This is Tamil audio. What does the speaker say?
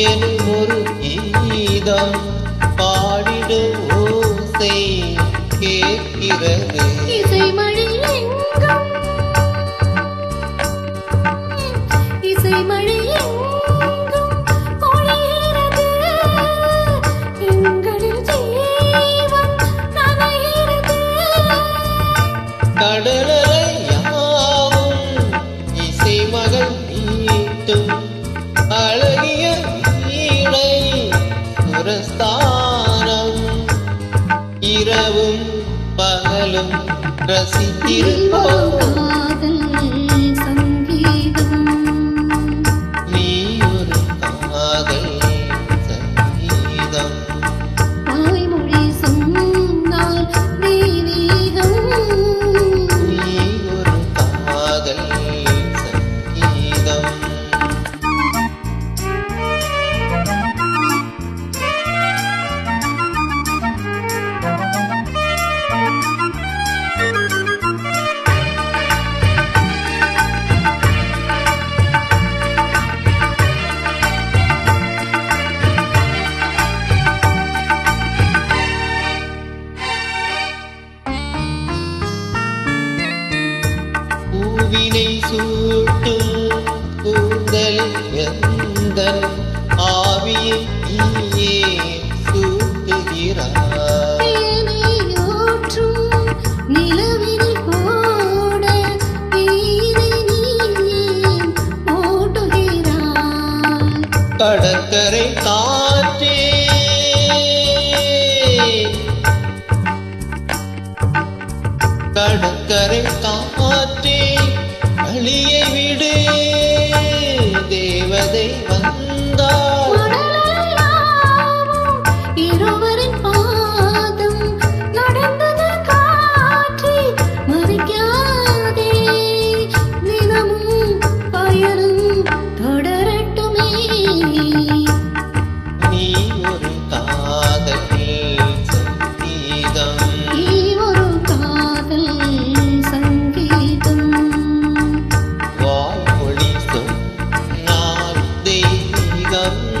காதல் எனும் ஒரு கீதம் பாடிடும் ஓசை கேட்கிறது. இசைமணி எங்கும் ரசித்திருப்போம். வினை சூட்டும் கூந்தலில் எந்த ஆவியை நீயே சூட்டுகிறார். கடற்கரை காற்றே. கடற்கரை காற்று. 能